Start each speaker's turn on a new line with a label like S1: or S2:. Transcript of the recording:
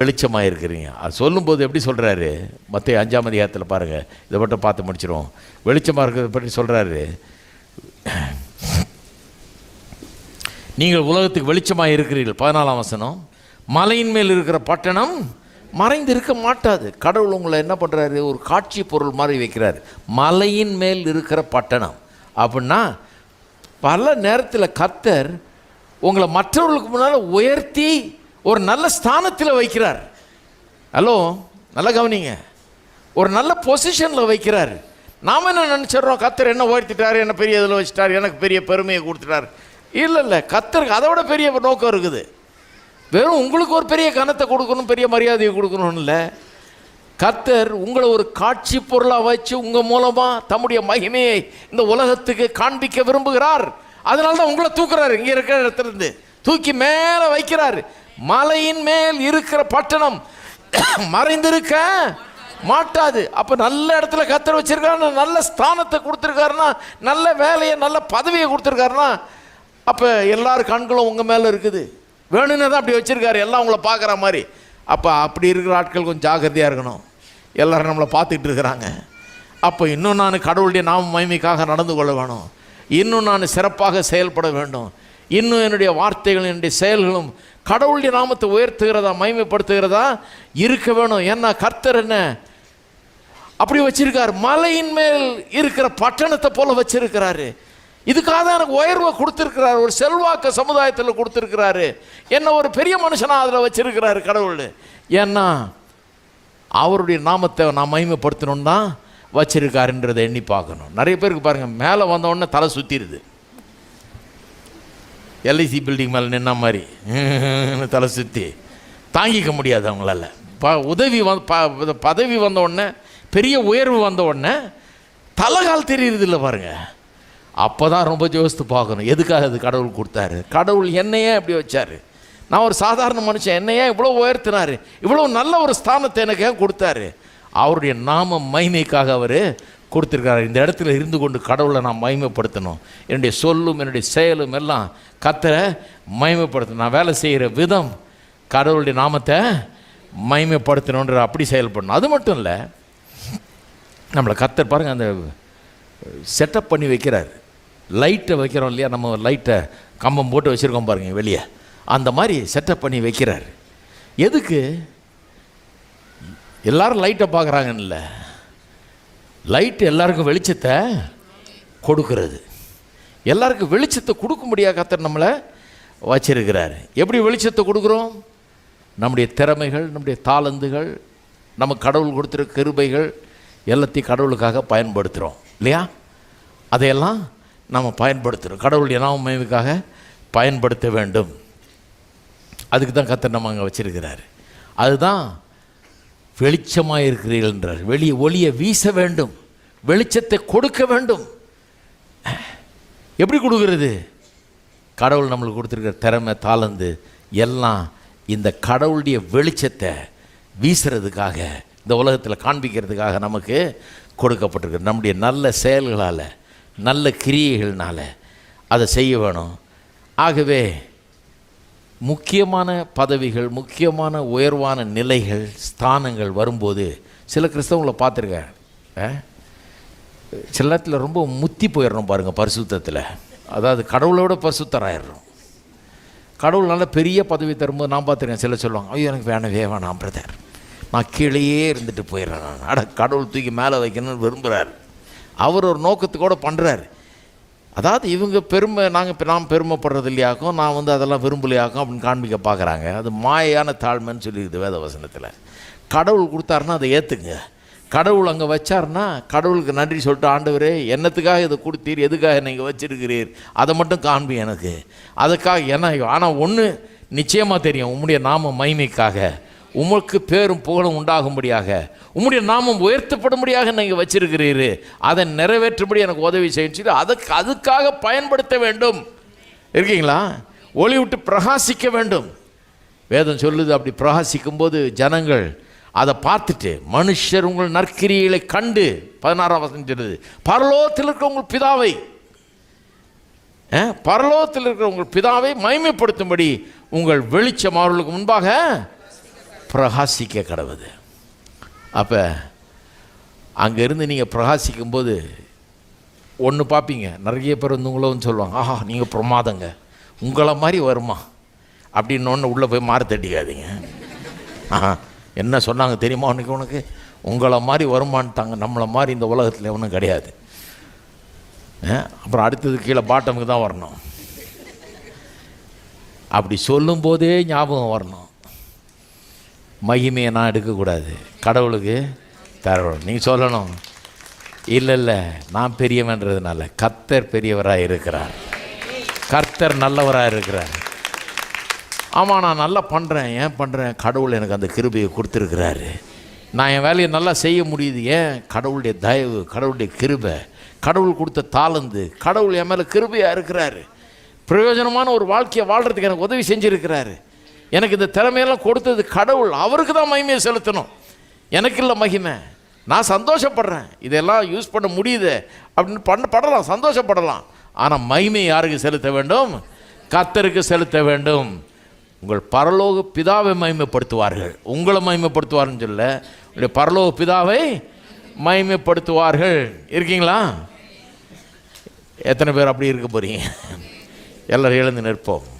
S1: வெளிச்சமாக இருக்கிறீங்க அது சொல்லும்போது எப்படி சொல்கிறாரு மற்ற அஞ்சாம் அதிகாரத்தில் பாருங்கள் இதை மட்டும் பார்த்து முடிச்சிருவோம். வெளிச்சமாக இருக்கிறத பற்றி சொல்கிறாரு நீங்கள் உலகத்துக்கு வெளிச்சமாக இருக்கிறீர்கள் பதினாலாம் வசனம். மலையின் மேல் இருக்கிற பட்டணம் மறைந்து இருக்க மாட்டாது. கடவுள் உங்களை என்ன பண்ணுறாரு ஒரு காட்சி பொருள் மாதிரி வைக்கிறார். மலையின் மேல் இருக்கிற பட்டணம். அப்படின்னா பல நேரத்தில் கத்தர் உங்களை மற்றவர்களுக்கு முன்னால் உயர்த்தி ஒரு நல்ல ஸ்தானத்தில் வைக்கிறார். ஹலோ நல்லா கவனிங்க. ஒரு நல்ல பொசிஷனில் வைக்கிறார். நாம் என்ன நினச்சிடுறோம்? கத்தர் என்ன உயர்த்திட்டார்? என்ன பெரிய இதில் வச்சுட்டார்? எனக்கு பெரிய பெருமையை கொடுத்துட்டார். இல்லை இல்லை கத்தருக்கு அதை விட பெரிய நோக்கம் இருக்குது. வெறும் உங்களுக்கு ஒரு பெரிய கனத்தை கொடுக்கணும் பெரிய மரியாதையை கொடுக்கணும்னு இல்லை. கத்தர் உங்களை ஒரு காட்சி பொருளாக வச்சு உங்கள் மூலமாக தம்முடைய மகிமையை இந்த உலகத்துக்கு காண்பிக்க விரும்புகிறார். அதனால தான் உங்களை தூக்குறாரு. இங்கே இருக்கிற இடத்துலேருந்து தூக்கி மேலே வைக்கிறார். மலையின் மேல் இருக்கிற பட்டணம் மறைந்திருக்க மாட்டாது. அப்போ நல்ல இடத்துல கத்தர் வச்சுருக்காருன்னா நல்ல ஸ்தானத்தை கொடுத்துருக்காருன்னா நல்ல வேலையை நல்ல பதவியை கொடுத்துருக்காருன்னா அப்போ எல்லார் கண்களும் உங்கள் மேலே இருக்குது. வேணும்னு தான் அப்படி வச்சுருக்காரு. எல்லாம் உங்களை பார்க்குற மாதிரி. அப்போ அப்படி இருக்கிற ஆட்கள் கொஞ்சம் ஜாக்கிரதையாக இருக்கணும். எல்லோரும் நம்மளை பார்த்துக்கிட்டு இருக்கிறாங்க. அப்போ இன்னும் நான் கடவுளுடைய நாம மகிமைக்காக நடந்து கொள்ள வேணும். இன்னும் நான் சிறப்பாக செயல்பட வேண்டும். இன்னும் என்னுடைய வார்த்தைகளும் என்னுடைய செயல்களும் கடவுளுடைய நாமத்தை உயர்த்துகிறதா மகிமைப்படுத்துகிறதா இருக்க வேணும். ஏன்னா கர்த்தர் என்ன? அப்படி வச்சிருக்கார். மலையின் மேல் இருக்கிற பட்டணத்தை போல வச்சிருக்கிறாரு. இதுக்காக தான் எனக்கு உயர்வை கொடுத்துருக்கிறாரு. ஒரு செல்வாக்க சமுதாயத்தில் கொடுத்துருக்கிறாரு. என்ன ஒரு பெரிய மனுஷனாக அதில் வச்சிருக்கிறாரு கடவுள். ஏன்னா அவருடைய நாமத்தை நான் மகிமைப்படுத்தணும்னு தான் வச்சிருக்காருன்றதை எண்ணி பார்க்கணும். நிறைய பேருக்கு பாருங்கள் மேலே வந்த தலை சுற்றிடுது எல்ஐசி பில்டிங் மேலே நின்ன மாதிரி. தலை சுற்றி தாங்கிக்க முடியாது அவங்களால. ப உதவி வந் ப பதவி வந்த உடனே பெரிய உயர்வு வந்த உடனே தலைகால் தெரியுறது இல்லை பாருங்கள் அப்போ தான் ரொம்ப யோசித்து பார்க்கணும். எதுக்காக அது கடவுள் கொடுத்தாரு? கடவுள் என்னையே அப்படி வச்சாரு. நான் ஒரு சாதாரண மனுஷன். என்னையே இவ்வளோ உயர்த்தினார். இவ்வளோ நல்ல ஒரு ஸ்தானத்தை எனக்கு கொடுத்தாரு. அவருடைய நாம மகிமைக்காக அவர் கொடுத்துருக்காரு இந்த இடத்துல இருந்து கொண்டு கடவுளை நான் மகிமைப்படுத்தணும். என்னுடைய சொல்லும் என்னுடைய செயலும் எல்லாம் கத்தரை மகிமைப்படுத்தணும். நான் வேலை செய்கிற விதம் கடவுளுடைய நாமத்தை மகிமைப்படுத்தணுன்ற அப்படி செயல்படணும். அது மட்டும் இல்லை நம்மளை கத்தர் பாருங்கள் அந்த செட்டப் பண்ணி வைக்கிறார். லைட்டை வைக்கிறோம் இல்லையா? நம்ம லைட்டை கம்பம் போட்டு வச்சுருக்கோம் பாருங்க வெளியே. அந்த மாதிரி செட்டப் பண்ணி வைக்கிறார். எதுக்கு? எல்லாரும் லைட்டை பார்க்குறாங்கல்ல லைட் எல்லாருக்கும் வெளிச்சத்தை கொடுக்கறது. எல்லாருக்கும் வெளிச்சத்தை கொடுக்க முடியாத கத்தர் நம்மளை வச்சிருக்கிறார். எப்படி வெளிச்சத்தை கொடுக்குறோம்? நம்முடைய திறமைகள் நம்முடைய தாளந்துகள் நம்ம கடவுள் கொடுத்துருக்க கிருபைகள் எல்லாத்தையும் கடவுளுக்காக பயன்படுத்துகிறோம் இல்லையா? அதையெல்லாம் நாம் பயன்படுத்துகிறோம் கடவுளுடைய நாமமைவுக்காக பயன்படுத்த வேண்டும். அதுக்கு தான் கத்தர் நம்ம அங்கே வச்சுருக்கிறாரு. அதுதான் வெளிச்சமாக இருக்கிறீர்கள் என்றார். வெளியே ஒளியை வீச வேண்டும். வெளிச்சத்தை கொடுக்க வேண்டும். எப்படி கொடுக்கறது? கடவுள் நம்மளுக்கு கொடுத்துருக்கிற திறமை தாளந்து எல்லாம் இந்த கடவுளுடைய வெளிச்சத்தை வீசுறதுக்காக இந்த உலகத்தில் காண்பிக்கிறதுக்காக நமக்கு கொடுக்கப்பட்டிருக்கு நம்முடைய நல்ல செயல்களால் நல்ல கிரியைகள்னால் அதை செய்ய வேணும். ஆகவே முக்கியமான பதவிகள் முக்கியமான உயர்வான நிலைகள் ஸ்தானங்கள் வரும்போது சில கிறிஸ்தவங்களை பார்த்துருக்கேன் ஆ? சில நேரத்தில் ரொம்ப முத்தி போயிடுறோம் பாருங்கள் பரிசுத்தத்தில். அதாவது கடவுளோட பரிசுத்தராயிடுறோம். கடவுள் நல்ல பெரிய பதவி தரும்போது நான் பார்த்துருக்கேன் சில சொல்லுவாங்க ஐயோ எனக்கு வேணவே வேணாம் பிரதர் நான் கீழேயே இருந்துட்டு போயிடுறேன் நான். அட கடவுள் தூக்கி மேலே வைக்கணும்னு விரும்புகிறார் அவர் ஒரு நோக்கத்துக்கூட பண்ணுறாரு அதாவது இவங்க பெருமை நாங்கள் இப்போ நாம் பெருமைப்படுறது இல்லையாக்கும் நான் வந்து அதெல்லாம் விரும்பலையாக்கும் அப்படின்னு காண்பிக்க பார்க்குறாங்க. அது மாயான தாழ்மைன்னு சொல்லியிருக்குது வேத வசனத்தில். கடவுள் கொடுத்தாருன்னா அதை ஏற்றுங்க கடவுள் அங்கே வச்சாருன்னா கடவுளுக்கு நன்றி சொல்லிட்டு ஆண்டவரே என்னத்துக்காக இதை கொடுத்தீர்? எதுக்காக நீங்கள் வச்சிருக்கிறீர்? அதை மட்டும் காண்பி எனக்கு. அதுக்காக என்ன ஆனால் ஒன்று நிச்சயமாக தெரியும். உம்முடைய நாம மகிமைக்காக. உமக்கு பேரும் புகழும் உண்டாகும்படியாக உம்முடைய நாமம் உயர்த்தப்படும்படியாக நீங்கள் வச்சிருக்கிறீர். அதை நிறைவேற்றும்படி எனக்கு உதவி செய்யணும் சொல்லி அதுக்கு அதுக்காக பயன்படுத்த வேண்டும். இருக்கீங்களா? ஒளி விட்டு பிரகாசிக்க வேண்டும். வேதம் சொல்லுது அப்படி பிரகாசிக்கும் போது ஜனங்கள் அதை பார்த்துட்டு மனுஷர் உங்கள் நற்கிரிகளை கண்டு பதினாறாம் வசனம் சொல்லுது. பரலோகத்தில் இருக்கிற உங்கள் பிதாவை பரலோகத்தில் இருக்கிற உங்கள் பிதாவை மயமைப்படுத்தும்படி உங்கள் வெளிச்சம் அவர்களுக்கு முன்பாக பிரகாசிக்க கடவுது. அப்போ அங்கேருந்து நீங்கள் பிரகாசிக்கும்போது ஒன்று பார்ப்பீங்க நிறைய பேர் வந்து உங்களும் சொல்லுவாங்க. ஆஹா நீங்கள் பிரமாதங்க. உங்களை மாதிரி வருமா? அப்படின்னு ஒன்று உள்ளே போய் மாற தட்டிக்காதீங்க. ஆஹா என்ன சொன்னாங்க தெரியுமா உனக்கு உனக்கு? உங்களை மாதிரி வருமான்ட்டாங்க நம்மளை மாதிரி இந்த உலகத்தில் ஒன்றும் கிடையாது. அப்புறம் அடுத்தது கீழே பாட்டமுக்கு தான் வரணும். அப்படி சொல்லும்போதே ஞாபகம் வரணும். மகிமையை நான் எடுக்கக்கூடாது. கடவுளுக்கு தரணும். நீங்கள் சொல்லணும். இல்லை இல்லை. நான் பெரியவன்றதுனால கர்த்தர் பெரியவராக இருக்கிறார். கர்த்தர் நல்லவராக இருக்கிறார். ஆமாம் நான் நல்லா பண்ணுறேன் ஏன் பண்ணுறேன் கடவுள் எனக்கு அந்த கிருபையை கொடுத்துருக்கிறாரு. நான் என் வேலையை நல்லா செய்ய முடியுது. ஏன்? கடவுளுடைய தயவு கடவுளுடைய கிருபை. கடவுள் கொடுத்த தாளந்து. கடவுள் என் மேலே கிருபையாக இருக்கிறாரு. பிரயோஜனமான ஒரு வாழ்க்கையை வாழ்கிறதுக்கு எனக்கு உதவி செஞ்சுருக்கிறாரு. எனக்கு இந்த திறமையெல்லாம் கொடுத்தது கடவுள். அவருக்கு தான் மகிமையை செலுத்தணும். எனக்கு இல்லை மகிமை. நான் சந்தோஷப்படுறேன். இதெல்லாம் யூஸ் பண்ண முடியுது. அப்படின்னு பண்ண படலாம் சந்தோஷப்படலாம். ஆனால் மகிமை யாருக்கு செலுத்த வேண்டும்? கத்தருக்கு செலுத்த வேண்டும். உங்கள் பரலோக பிதாவை மகிமைப்படுத்துவார்கள். உங்களை மகிமைப்படுத்துவார்னு சொல்ல உங்களுடைய பரலோக பிதாவை மகிமைப்படுத்துவார்கள். இருக்கீங்களா? எத்தனை பேர் அப்படி இருக்க போறீங்க? எல்லாரும் எழுந்து நிற்போம்.